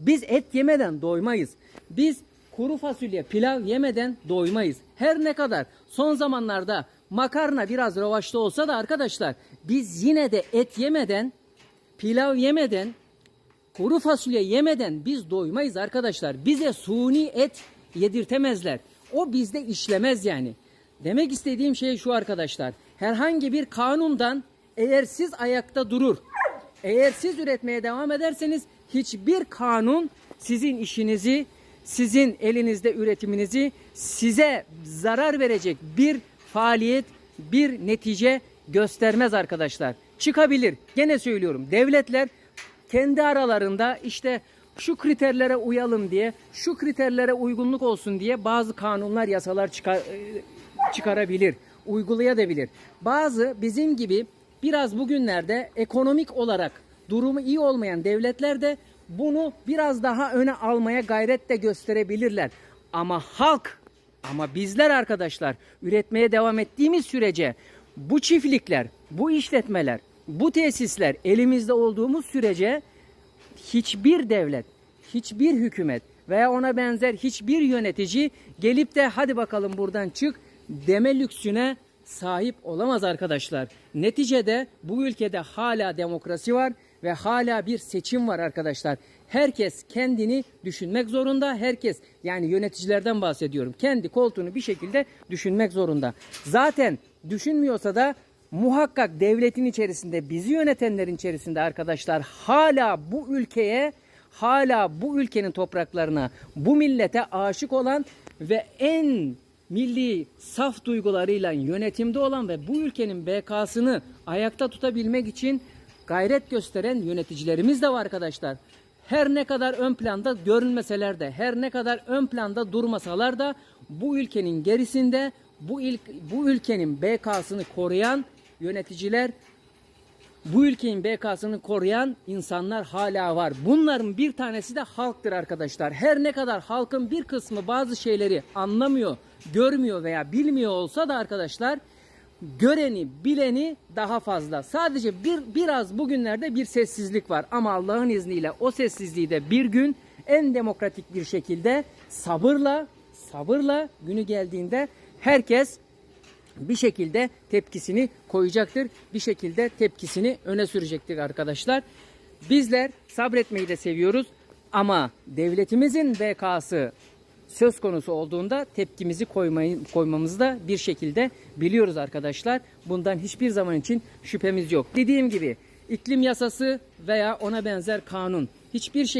Biz et yemeden doymayız. Biz kuru fasulye, pilav yemeden doymayız. Her ne kadar son zamanlarda makarna biraz revaçta olsa da arkadaşlar biz yine de et yemeden, pilav yemeden, kuru fasulye yemeden biz doymayız arkadaşlar. Bize suni et yedirtemezler. O bizde işlemez yani. Demek istediğim şey şu arkadaşlar. Herhangi bir kanundan eğer siz ayakta durur, eğer siz üretmeye devam ederseniz hiçbir kanun sizin işinizi, sizin elinizde üretiminizi size zarar verecek bir faaliyet, bir netice göstermez arkadaşlar. Çıkabilir. Gene söylüyorum. Devletler kendi aralarında işte şu kriterlere uyalım diye, şu kriterlere uygunluk olsun diye bazı kanunlar, yasalar çıkar, e, çıkarabilir, uygulayabilir. Bazı bizim gibi biraz bugünlerde ekonomik olarak durumu iyi olmayan devletler de bunu biraz daha öne almaya gayret de gösterebilirler. Ama halk, ama bizler arkadaşlar üretmeye devam ettiğimiz sürece bu çiftlikler, bu işletmeler, bu tesisler elimizde olduğumuz sürece hiçbir devlet, hiçbir hükümet veya ona benzer hiçbir yönetici gelip de hadi bakalım buradan çık deme lüksüne sahip olamaz arkadaşlar. Neticede bu ülkede hala demokrasi var ve hala bir seçim var arkadaşlar. Herkes kendini düşünmek zorunda. Herkes yani yöneticilerden bahsediyorum. Kendi koltuğunu bir şekilde düşünmek zorunda. Zaten düşünmüyorsa da muhakkak devletin içerisinde bizi yönetenlerin içerisinde arkadaşlar hala bu ülkeye hala bu ülkenin topraklarına bu millete aşık olan ve en milli saf duygularıyla yönetimde olan ve bu ülkenin BK'sını ayakta tutabilmek için gayret gösteren yöneticilerimiz de var arkadaşlar. Her ne kadar ön planda görünmeseler de, her ne kadar ön planda durmasalar da bu ülkenin gerisinde bu ilk bu ülkenin BK'sını koruyan yöneticiler bu ülkenin BK'sını koruyan insanlar hala var. Bunların bir tanesi de halktır arkadaşlar. Her ne kadar halkın bir kısmı bazı şeyleri anlamıyor, görmüyor veya bilmiyor olsa da arkadaşlar göreni, bileni daha fazla. Sadece bir biraz bugünlerde bir sessizlik var ama Allah'ın izniyle o sessizliği de bir gün en demokratik bir şekilde sabırla sabırla günü geldiğinde herkes bir şekilde tepkisini koyacaktır. Bir şekilde tepkisini öne sürecektir arkadaşlar. Bizler sabretmeyi de seviyoruz ama devletimizin BK'sı söz konusu olduğunda tepkimizi koymayı, koymamızı da bir şekilde biliyoruz arkadaşlar. Bundan hiçbir zaman için şüphemiz yok. Dediğim gibi iklim yasası veya ona benzer kanun hiçbir şekilde